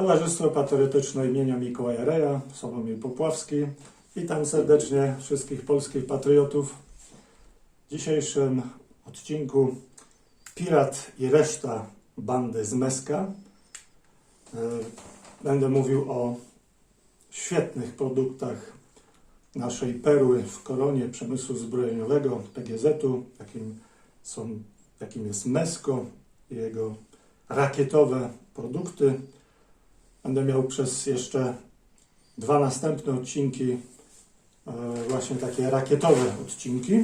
Towarzystwo Patriotyczne imienia Mikołaja Reja, Sławomir Popławski. Witam serdecznie wszystkich polskich patriotów. W dzisiejszym odcinku Pirat i reszta bandy z Meska. E, Będę mówił o świetnych produktach naszej perły w koronie przemysłu zbrojeniowego PGZ-u, jakim, są, jakim jest Mesko i jego rakietowe produkty. Będę miał przez jeszcze dwa następne odcinki, e, właśnie takie rakietowe odcinki.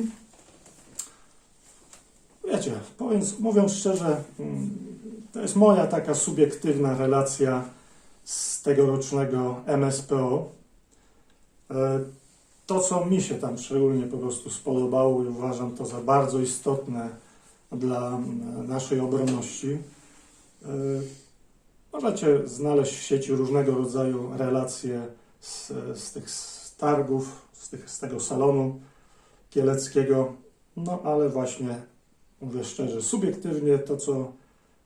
Wiecie, powiem, mówiąc szczerze, mm, to jest moja taka subiektywna relacja z tegorocznego MSPO. E, To, co mi się tam szczególnie po prostu spodobało i uważam to za bardzo istotne dla mm, naszej obronności. Możecie znaleźć w sieci różnego rodzaju relacje z, z tych targów, z, tych, z tego salonu kieleckiego. No ale właśnie, mówię szczerze, subiektywnie to, co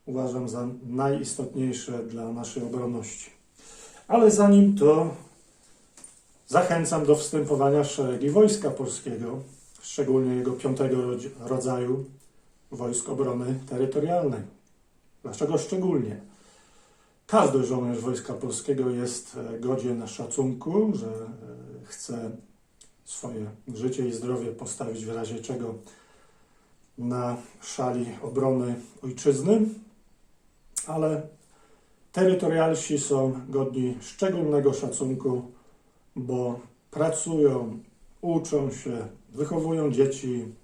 uważam za najistotniejsze dla naszej obronności. Ale zanim to, zachęcam do wstępowania w szeregi Wojska Polskiego, szczególnie jego piątego rodzaju Wojsk Obrony Terytorialnej. Dlaczego szczególnie? Każdy żołnierz Wojska Polskiego jest e, godzien szacunku, że e, chce swoje życie i zdrowie postawić w razie czego na szali obrony ojczyzny, ale terytorialsi są godni szczególnego szacunku, bo pracują, uczą się, wychowują dzieci,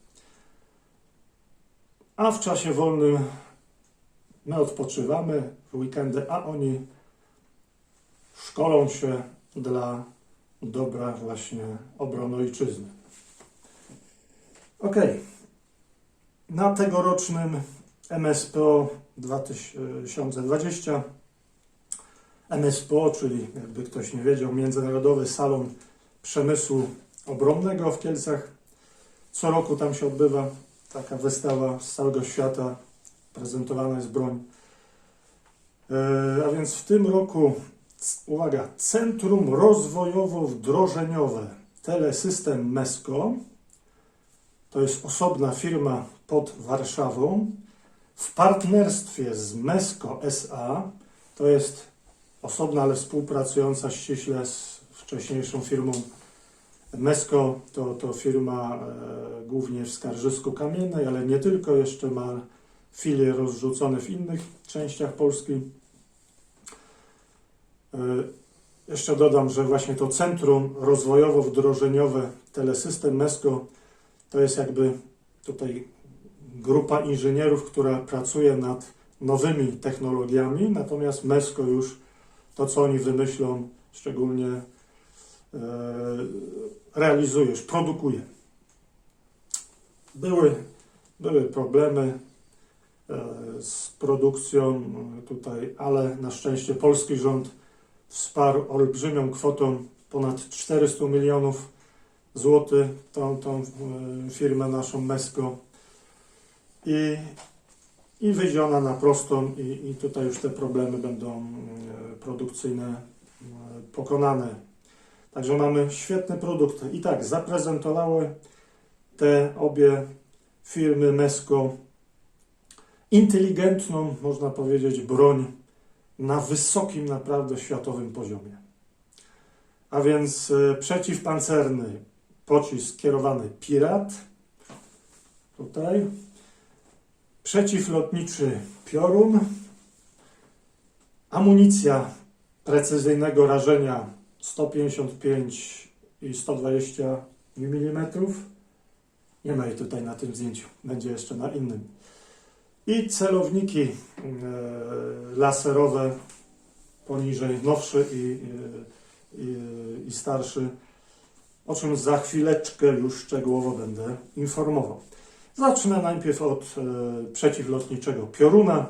a w czasie wolnym My odpoczywamy weekendy, a oni szkolą się dla dobra właśnie obrony ojczyzny. Ok. Na tegorocznym MSPO 2020 MSPO, czyli jakby ktoś nie wiedział, Międzynarodowy Salon Przemysłu Obronnego w Kielcach. Co roku tam się odbywa taka wystawa z całego świata prezentowana jest broń. E, A więc w tym roku, uwaga, Centrum Rozwojowo-Wdrożeniowe Telesystem MESCO, to jest osobna firma pod Warszawą, w partnerstwie z MESCO SA, to jest osobna, ale współpracująca ściśle z wcześniejszą firmą MESCO, to, to firma e, głównie w Skarżysku Kamiennej, ale nie tylko, jeszcze ma filie rozrzucone w innych częściach Polski. E, Jeszcze dodam, że właśnie to Centrum Rozwojowo-Wdrożeniowe Telesystem MESCO to jest jakby tutaj grupa inżynierów, która pracuje nad nowymi technologiami, natomiast MESCO już to, co oni wymyślą, szczególnie e, realizuje, już produkuje. Były, były problemy, z produkcją e, tutaj, ale na szczęście polski rząd wsparł olbrzymią kwotą ponad 400 milionów złotych tą, tą e, firmę naszą Mesco i, i wyjdzie ona na prostą i, i tutaj już te problemy będą e, produkcyjne e, pokonane. Także mamy świetne produkty. I tak, zaprezentowały te obie firmy Mesco inteligentną, można powiedzieć, broń na wysokim, naprawdę światowym poziomie. A więc e, przeciwpancerny pocisk kierowany Pirat, tutaj, przeciwlotniczy Piorun, amunicja precyzyjnego rażenia 155 i 120 mm. Nie ma jej tutaj na tym zdjęciu, będzie jeszcze na innym i celowniki e, laserowe poniżej, nowszy i, i, i, i starszy, o czym za chwileczkę już szczegółowo będę informował. Zacznę najpierw od e, przeciwlotniczego pioruna.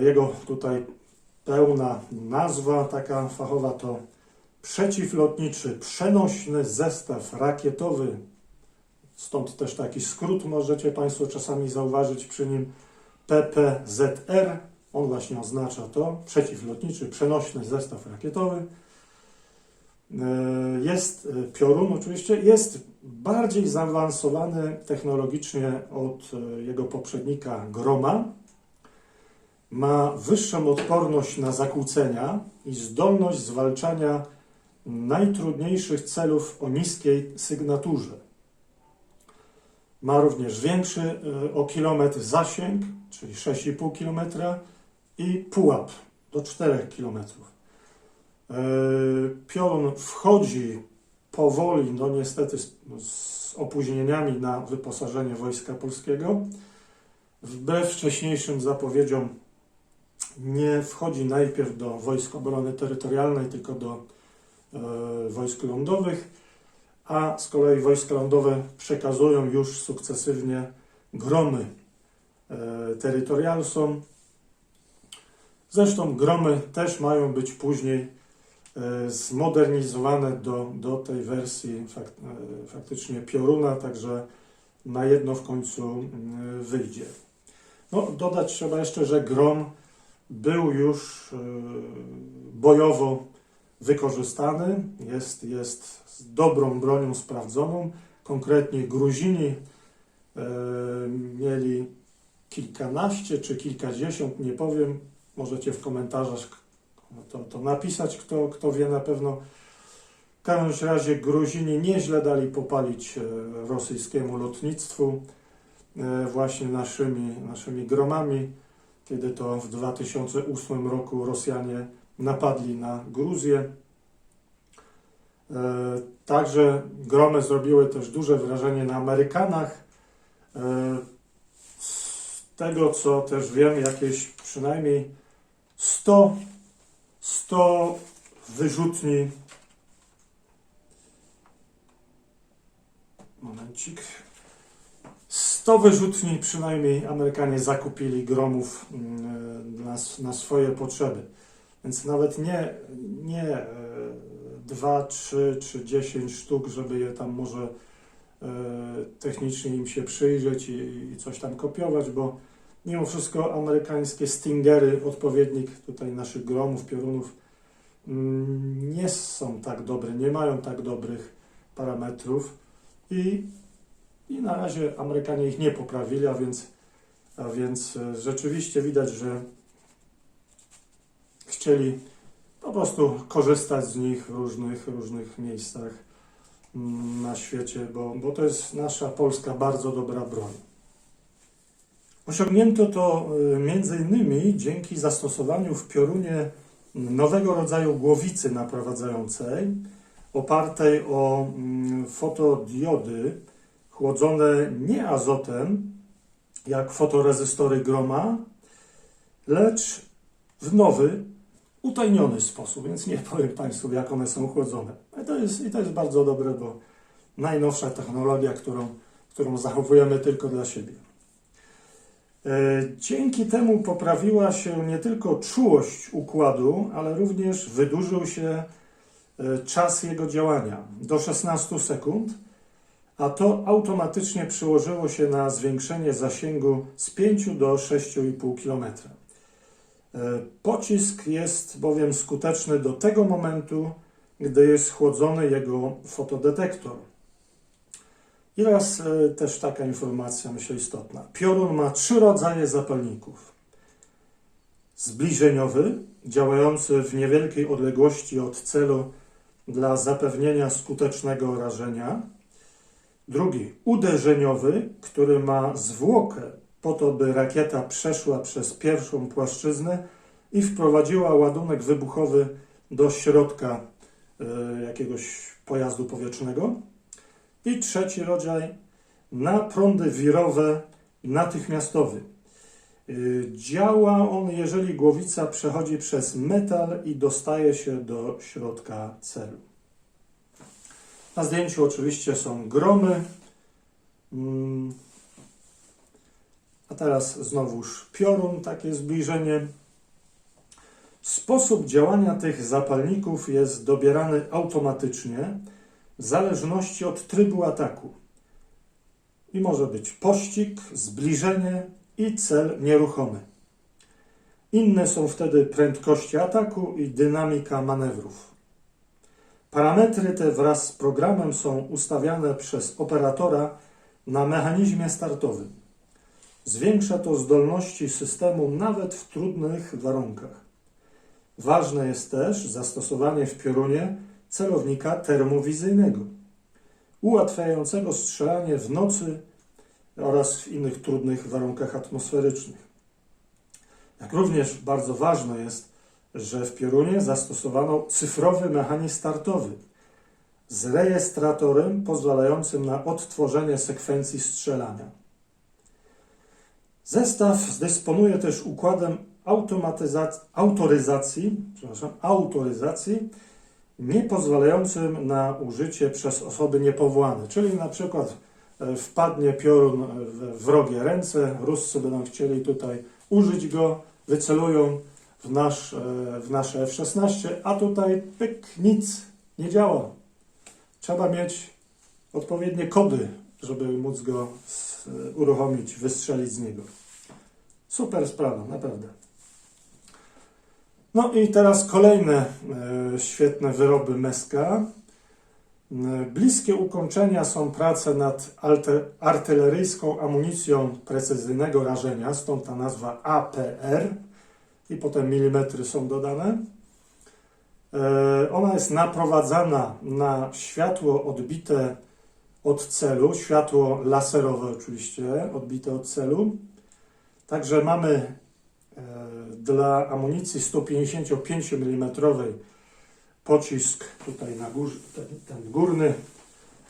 Jego tutaj pełna nazwa taka fachowa to przeciwlotniczy przenośny zestaw rakietowy Stąd też taki skrót możecie Państwo czasami zauważyć przy nim PPZR On właśnie oznacza to, przeciwlotniczy, przenośny zestaw rakietowy. E, Jest e, piorun oczywiście, jest bardziej zaawansowany technologicznie od e, jego poprzednika Groma. Ma wyższą odporność na zakłócenia i zdolność zwalczania najtrudniejszych celów o niskiej sygnaturze. Ma również większy e, o kilometr zasięg, czyli 6,5 km i pułap do 4 km. Piorun wchodzi powoli, no niestety z, z opóźnieniami na wyposażenie Wojska Polskiego. Wbrew wcześniejszym zapowiedziom nie wchodzi najpierw do Wojsk Obrony Terytorialnej, tylko do e, wojsk lądowych, a z kolei wojska lądowe przekazują już sukcesywnie gromy e, terytorialsom. Zresztą gromy też mają być później e, zmodernizowane do, do tej wersji e, faktycznie pioruna, także na jedno w końcu wyjdzie. No, dodać trzeba jeszcze, że grom był już bojowo wykorzystany, jest, jest dobrą bronią sprawdzoną. Konkretnie Gruzini e, mieli kilkanaście czy kilkadziesiąt, nie powiem, możecie w komentarzach to, to napisać, kto, kto wie na pewno. W każdym razie Gruzini nieźle dali popalić e, rosyjskiemu lotnictwu e, właśnie naszymi, naszymi gromami kiedy to w 2008 roku Rosjanie napadli na Gruzję. E, Także gromy zrobiły też duże wrażenie na Amerykanach. E, Z tego co też wiem, jakieś przynajmniej 100, 100 wyrzutni. Momencik. 100 wyrzutni przynajmniej Amerykanie zakupili gromów mm, na, na swoje potrzeby. Więc nawet nie, nie 2, 3 czy 10 sztuk, żeby je tam może e, technicznie im się przyjrzeć i, i coś tam kopiować, bo mimo wszystko amerykańskie Stingery, odpowiednik tutaj naszych gromów, piorunów, mm, nie są tak dobre, nie mają tak dobrych parametrów i i na razie Amerykanie ich nie poprawili, a więc, a więc e, rzeczywiście widać, że chcieli po prostu korzystać z nich w różnych, różnych miejscach mm, na świecie, bo, bo to jest nasza polska bardzo dobra broń. Osiągnięto to między innymi dzięki zastosowaniu w piorunie nowego rodzaju głowicy naprowadzającej opartej o mm, fotodiody, chłodzone nie azotem, jak fotorezystory groma, lecz w nowy, utajniony sposób, więc nie powiem Państwu, jak one są chłodzone. I to jest, i to jest bardzo dobre, bo najnowsza technologia, którą, którą zachowujemy tylko dla siebie. E, Dzięki temu poprawiła się nie tylko czułość układu, ale również wydłużył się e, czas jego działania do 16 sekund, a to automatycznie przełożyło się na zwiększenie zasięgu z 5 do 6,5 km. E, Pocisk jest bowiem skuteczny do tego momentu, gdy jest chłodzony jego fotodetektor. I raz e, też taka informacja, myślę, istotna. Piorun ma trzy rodzaje zapalników. Zbliżeniowy, działający w niewielkiej odległości od celu dla zapewnienia skutecznego rażenia. Drugi, uderzeniowy, który ma zwłokę po to, by rakieta przeszła przez pierwszą płaszczyznę i wprowadziła ładunek wybuchowy do środka e, jakiegoś pojazdu powietrznego. I trzeci rodzaj, na prądy wirowe natychmiastowy. E, Działa on, jeżeli głowica przechodzi przez metal i dostaje się do środka celu. Na zdjęciu oczywiście są gromy. A teraz znowuż piorun, takie zbliżenie. Sposób działania tych zapalników jest dobierany automatycznie w zależności od trybu ataku. I może być pościg, zbliżenie i cel nieruchomy. Inne są wtedy prędkości ataku i dynamika manewrów. Parametry te wraz z programem są ustawiane przez operatora na mechanizmie startowym. Zwiększa to zdolności systemu nawet w trudnych warunkach. Ważne jest też zastosowanie w piorunie celownika termowizyjnego, ułatwiającego strzelanie w nocy oraz w innych trudnych warunkach atmosferycznych. Jak również bardzo ważne jest, że w piorunie zastosowano cyfrowy mechanizm startowy z rejestratorem pozwalającym na odtworzenie sekwencji strzelania. Zestaw dysponuje też układem autoryzacji, przepraszam, autoryzacji nie pozwalającym na użycie przez osoby niepowołane, czyli na przykład e, wpadnie piorun w wrogie ręce, Ruscy będą chcieli tutaj użyć go, wycelują w, nasz, e, w nasze F-16, a tutaj pyk, nic, nie działa. Trzeba mieć odpowiednie kody, żeby móc go z, uruchomić, wystrzelić z niego. Super sprawa, naprawdę. No i teraz kolejne e, świetne wyroby Meska. E, Bliskie ukończenia są prace nad artyleryjską amunicją precyzyjnego rażenia, stąd ta nazwa APR i potem milimetry są dodane. E, Ona jest naprowadzana na światło odbite od celu, światło laserowe oczywiście, odbite od celu. Także mamy e, dla amunicji 155 mm pocisk tutaj na górze, ten, ten górny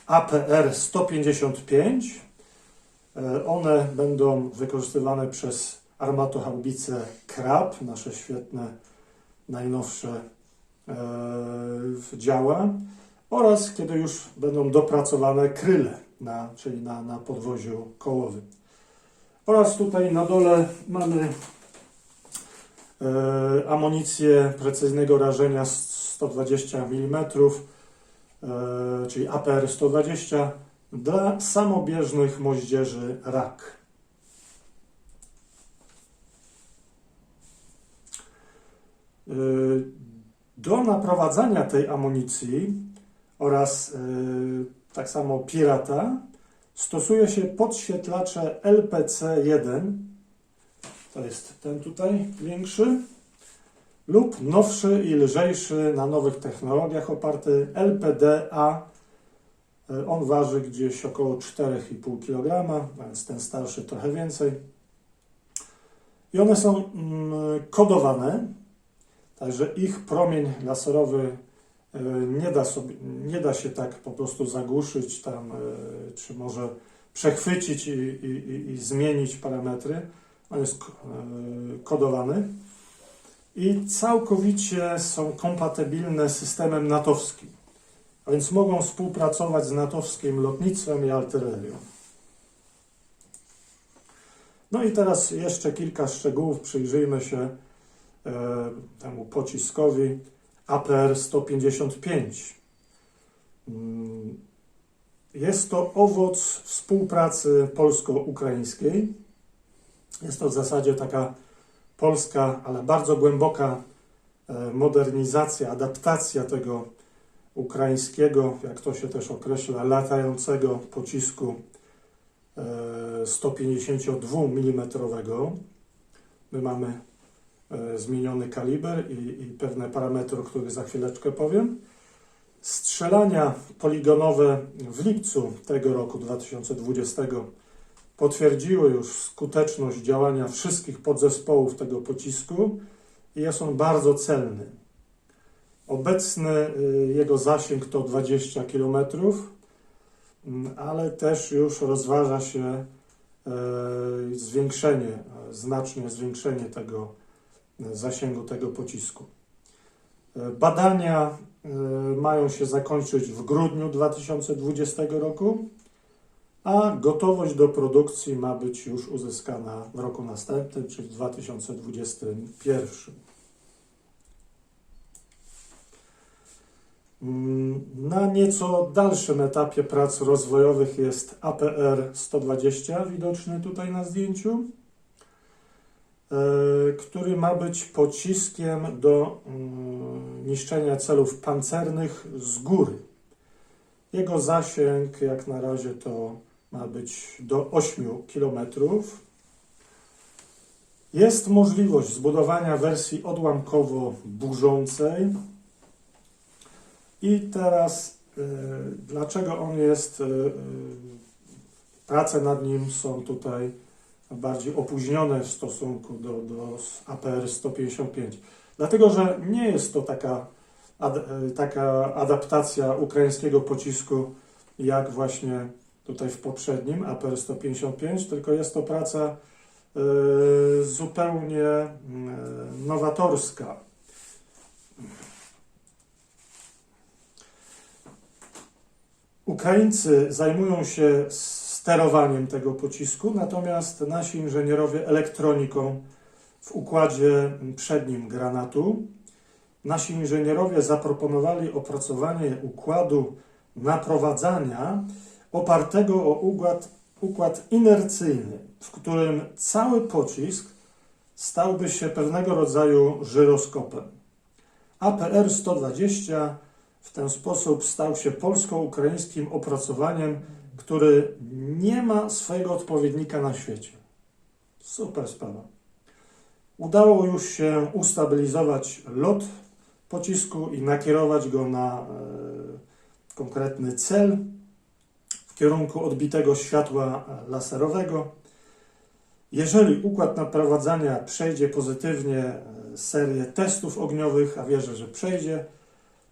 APR 155. E, One będą wykorzystywane przez armatohaubice Krab, nasze świetne, najnowsze e, działa oraz kiedy już będą dopracowane kryle, na, czyli na, na podwoziu kołowym. Oraz tutaj na dole mamy e, amunicję precyzyjnego rażenia 120 mm, e, czyli APR 120 dla samobieżnych moździerzy RAK. E, Do naprowadzania tej amunicji oraz e, tak samo Pirata stosuje się podświetlacze LPC1, to jest ten tutaj większy, lub nowszy i lżejszy na nowych technologiach oparty LPDA. E, On waży gdzieś około 4,5 kg, więc ten starszy trochę więcej. I one są mm, kodowane, także ich promień laserowy nie da, sobie, nie da się tak po prostu zagłuszyć tam, e, czy może przechwycić i, i, i, zmienić parametry. On jest e, kodowany i całkowicie są kompatybilne z systemem natowskim, a więc mogą współpracować z natowskim lotnictwem i artylerią. No i teraz jeszcze kilka szczegółów. Przyjrzyjmy się e, temu pociskowi APR 155. Mm, Jest to owoc współpracy polsko-ukraińskiej. Jest to w zasadzie taka polska, ale bardzo głęboka e, modernizacja, adaptacja tego ukraińskiego, jak to się też określa, latającego pocisku e, 152 mm. My mamy e, zmieniony kaliber i, i pewne parametry, o których za chwileczkę powiem. Strzelania poligonowe w lipcu tego roku 2020 potwierdziły już skuteczność działania wszystkich podzespołów tego pocisku i jest on bardzo celny. Obecny y, jego zasięg to 20 km, mm, ale też już rozważa się e, zwiększenie, e, znaczne zwiększenie tego e, zasięgu tego pocisku. E, Badania e, mają się zakończyć w grudniu 2020 roku a gotowość do produkcji ma być już uzyskana w roku następnym, czyli w 2021. Mm, Na nieco dalszym etapie prac rozwojowych jest APR 120, widoczny tutaj na zdjęciu. E, który ma być pociskiem do mm, niszczenia celów pancernych z góry. Jego zasięg jak na razie to ma być do 8 km. Jest możliwość zbudowania wersji odłamkowo-burzącej. I teraz, e, dlaczego on jest, e, prace nad nim są tutaj bardziej opóźnione w stosunku do, do APR 155? Dlatego, że nie jest to taka, ad, e, taka adaptacja ukraińskiego pocisku, jak właśnie tutaj w poprzednim APR 155, tylko jest to praca e, zupełnie e, nowatorska. Ukraińcy zajmują się sterowaniem tego pocisku, natomiast nasi inżynierowie elektroniką w układzie przednim granatu. Nasi inżynierowie zaproponowali opracowanie układu naprowadzania opartego o układ, układ inercyjny, w którym cały pocisk stałby się pewnego rodzaju żyroskopem. APR 120 w ten sposób stał się polsko-ukraińskim opracowaniem, który nie ma swojego odpowiednika na świecie. Super sprawa. Udało już się ustabilizować lot pocisku i nakierować go na e, konkretny cel w kierunku odbitego światła laserowego. Jeżeli układ naprowadzania przejdzie pozytywnie e, serię testów ogniowych, a wierzę, że przejdzie,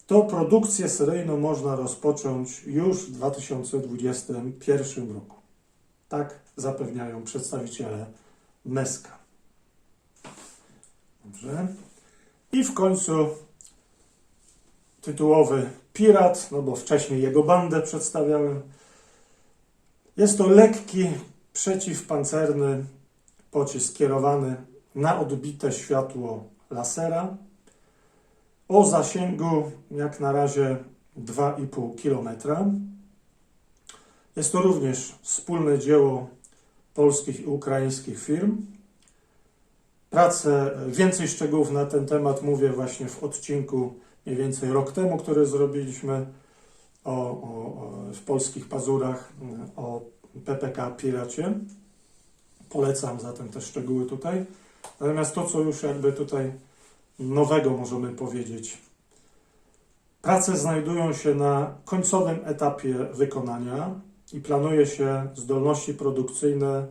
to produkcję seryjną można rozpocząć już w 2021 roku. Tak zapewniają przedstawiciele MESKA. Dobrze. I w końcu tytułowy Pirat, no bo wcześniej jego bandę przedstawiałem. Jest to lekki, przeciwpancerny pocisk kierowany na odbite światło lasera o zasięgu jak na razie 2,5 km. Jest to również wspólne dzieło polskich i ukraińskich firm. Pracę, więcej szczegółów na ten temat mówię właśnie w odcinku mniej więcej rok temu, który zrobiliśmy o, o, o, w polskich pazurach o PPK Piracie. Polecam zatem te szczegóły tutaj. Natomiast to, co już jakby tutaj nowego możemy powiedzieć. Prace znajdują się na końcowym etapie wykonania i planuje się zdolności produkcyjne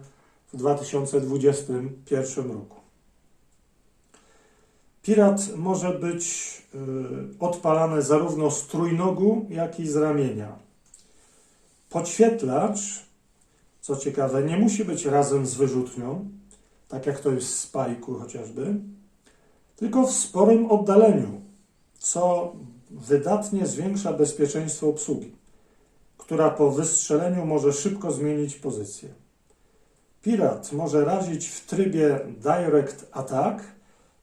w 2021 roku. Pirat może być y, odpalany zarówno z trójnogu, jak i z ramienia. Podświetlacz, co ciekawe, nie musi być razem z wyrzutnią, tak jak to jest w spajku chociażby, tylko w sporym oddaleniu, co wydatnie zwiększa bezpieczeństwo obsługi, która po wystrzeleniu może szybko zmienić pozycję. Pirat może razić w trybie Direct Attack,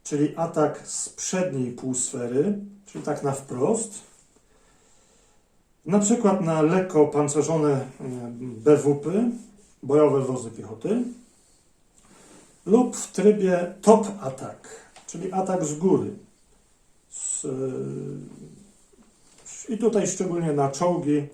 czyli atak z przedniej półsfery, czyli tak na wprost, na przykład na lekko opancerzone BWP, bojowe wozy piechoty, lub w trybie Top Attack, czyli atak z góry. Z, I tutaj szczególnie na czołgi, e,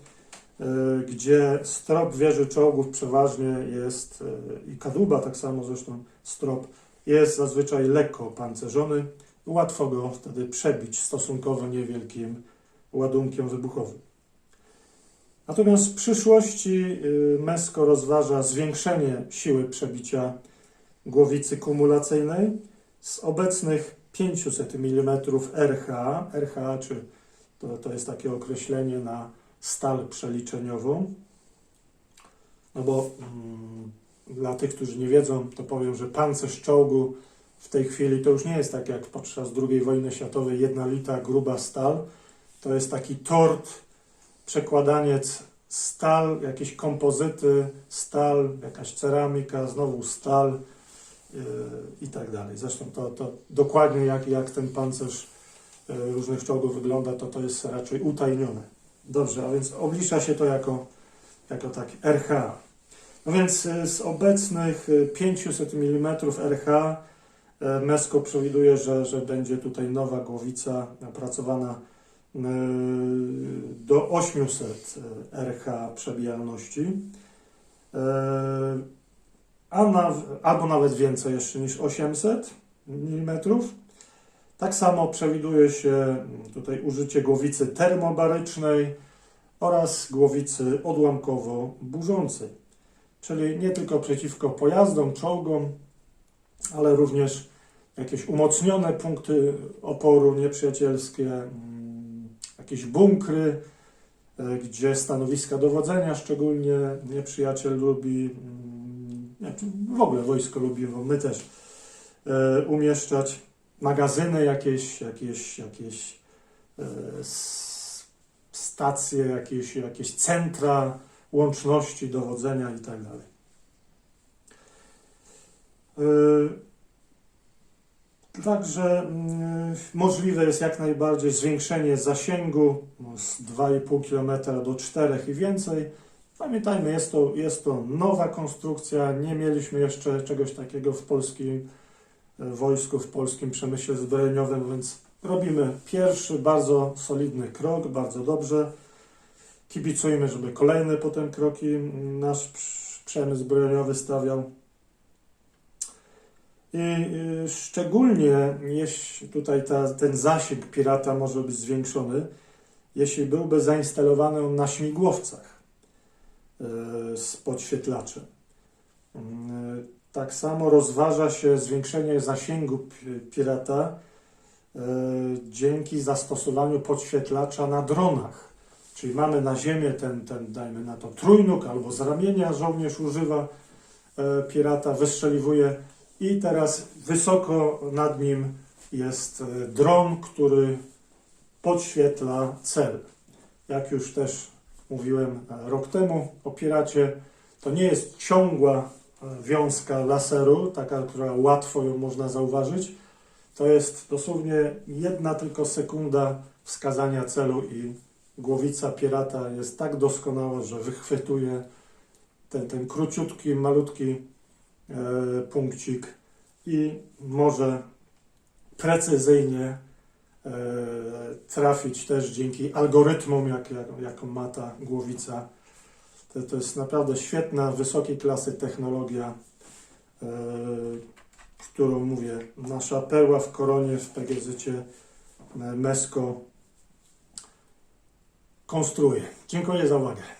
gdzie strop wieży czołgów przeważnie jest, e, i kadłuba tak samo zresztą, strop jest zazwyczaj lekko opancerzony. Łatwo go wtedy przebić stosunkowo niewielkim ładunkiem wybuchowym. Natomiast w przyszłości MESCO rozważa zwiększenie siły przebicia głowicy kumulacyjnej z obecnych 500 mm RHA. RHA, czy to, to jest takie określenie na stal przeliczeniową. No bo mm, dla tych, którzy nie wiedzą, to powiem, że pancerz czołgu w tej chwili to już nie jest tak jak podczas II wojny światowej, jedna lita gruba stal. To jest taki tort, przekładaniec stal, jakieś kompozyty, stal, jakaś ceramika, znowu stal i tak dalej. Zresztą to, to dokładnie jak, jak ten pancerz yy, różnych czołgów wygląda, to to jest raczej utajnione. Dobrze, a więc oblicza się to jako, jako tak RH. No więc y, z obecnych y, 500 mm RH Mesko przewiduje, że, że będzie tutaj nowa głowica opracowana e, do 800 RH przebijalności, a na, albo nawet więcej jeszcze niż 800 mm. Tak samo przewiduje się tutaj użycie głowicy termobarycznej oraz głowicy odłamkowo-burzącej, czyli nie tylko przeciwko pojazdom, czołgom, ale również jakieś umocnione punkty oporu nieprzyjacielskie, mm, jakieś bunkry, e, gdzie stanowiska dowodzenia szczególnie nieprzyjaciel lubi, nie, w ogóle wojsko lubi, bo my też e, umieszczać magazyny jakieś, jakieś, jakieś e, stacje, jakieś, jakieś centra łączności, dowodzenia i tak dalej. E, Także mm, możliwe jest jak najbardziej zwiększenie zasięgu z 2,5 km do 4 i więcej. Pamiętajmy, jest to, jest to nowa konstrukcja, nie mieliśmy jeszcze czegoś takiego w polskim e, wojsku, w polskim przemyśle zbrojeniowym, więc robimy pierwszy bardzo solidny krok, bardzo dobrze. Kibicujmy, żeby kolejne potem kroki nasz przemysł zbrojeniowy stawiał. I y, szczególnie jeśli tutaj ta, ten zasięg pirata może być zwiększony, jeśli byłby zainstalowany on na śmigłowcach z podświetlaczem. Y, Tak samo rozważa się zwiększenie zasięgu pi- pirata y, dzięki zastosowaniu podświetlacza na dronach. Czyli mamy na ziemię ten, ten dajmy na to trójnóg albo z ramienia żołnierz używa e, pirata, wystrzeliwuje i teraz wysoko nad nim jest e, dron, który podświetla cel. Jak już też mówiłem e, rok temu o piracie, to nie jest ciągła e, wiązka laseru, taka, która łatwo ją można zauważyć. To jest dosłownie jedna tylko sekunda wskazania celu i głowica pirata jest tak doskonała, że wychwytuje ten, ten króciutki, malutki e, punkcik i może precyzyjnie trafić też dzięki algorytmom, jak, jak, jaką ma ta głowica. To, to jest naprawdę świetna, wysokiej klasy technologia, e, którą mówię, nasza perła w koronie w PGZ Mesko konstruuje. Dziękuję za uwagę.